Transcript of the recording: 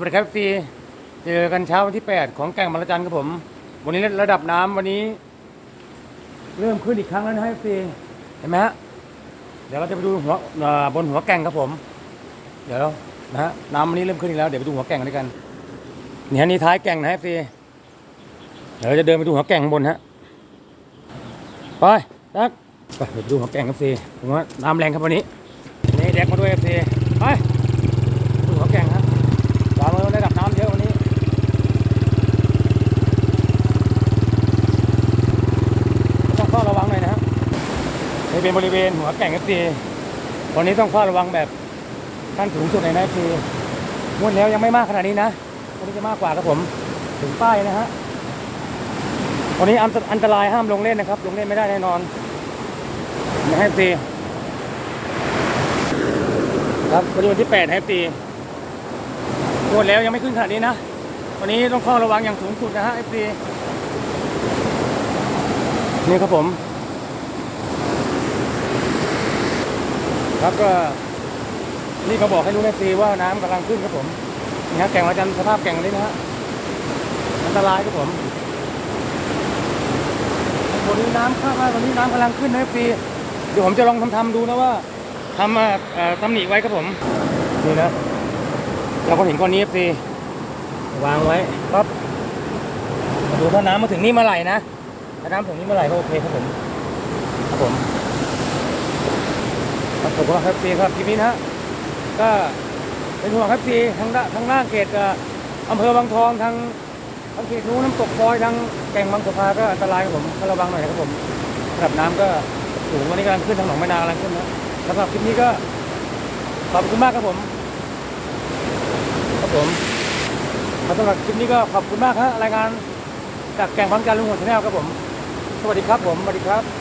วัสดีครับฟีเจอกันเช้าวันที่ 8 ของแก่งมรจันครับผม วันนี้ระดับน้ำวันนี้ เริ่มขึ้นอีกครั้งแล้วนะฮะฟีเห็นไหมฮะเดี๋ยวเราจะไปดูหัวบนหัวแก่งครับผม เดี๋ยวนะฮะน้ำวันนี้เริ่มขึ้นอีกแล้วเดี๋ยวไปดูหัวแก่งกันด้วยกันนี่ฮะนี่ท้ายแก่งนะฮะฟีเดี๋ยวเราจะเดินไปดูหัวแก่งบนฮะไปตักไปเดี๋ยวดูหัวแก่งครับฟีผมว่าน้ำแรงครับวันนี้นี่แดกมาด้วยครับฟีไป ดูหัวแก่งครับวางไว้ระดับน้ำเยอะวันนี้ ต้องเฝ้าระวังหน่อยนะครับ เป็นบริเวณหัวแก่งเอฟซีวันนี้ต้องเฝ้าระวังแบบขั้นสูงสุดในนะเอฟซีงวดแล้วยังไม่มากขนาดนี้นะวันนี้จะมากกว่าครับผมถึงป้ายนะฮะวันนี้อันตรายห้ามลงเล่นนะครับ ลงเล่นไม่ได้แน่นอนนะฮะเอฟซีครับวันนี้วันที่แปดเอฟซีหมดแล้วยังไม่ขึ้นขนาดนี้นะวันนี้ต้องเฝ้าระวังอย่างสูงสุดนะฮะ FC นี่ครับผม ครับก็นี่ก็บอกให้รู้นะซีว่าน้ำกำลังขึ้นครับผมนี่ฮะแก่งวัดจันสภาพแก่งนี้นะฮะอันตรายครับผมวันนี้น้ำคาดว่าวันนี้น้ำกำลังขึ้นนะซีเดี๋ยวผมจะลองทำทำๆดูนะว่าทำมาเอ่อตำหนิไว้ครับผมนี่นะเราก็เห็นก้อนนี้สิวางไว้ปับดูถ้าน้ำมาถึงนี่เมื่อไหร่นะถ้าน้ำถึงนี่เมื่อไหร่ก็โอเคครับผมครับผม ครับผมว่าครับซีครับทีนี้นะฮะก็เป็นห่วงครับซีทางด้านทางล่างเขตออำเภอบางทองทางทางเขตนู้นน้ำตกพลอยทางแก่งบางสะพาก็อันตรายครับผมก็ระวังหน่อยครับผมระดับน้ำก็สูงวันนี้กำลังขึ้นทางหนองแม่นากำลังขึ้นนะสำหรับคลิปนี้ก็ขอบคุณมากครับผมครับผมมาสำหรับคลิปนี้ก็ขอบคุณมากครับรายงานจากแก่งพังการลุงหัวชาแนลครับผม สวัสดีครับผมสวัสดีครับ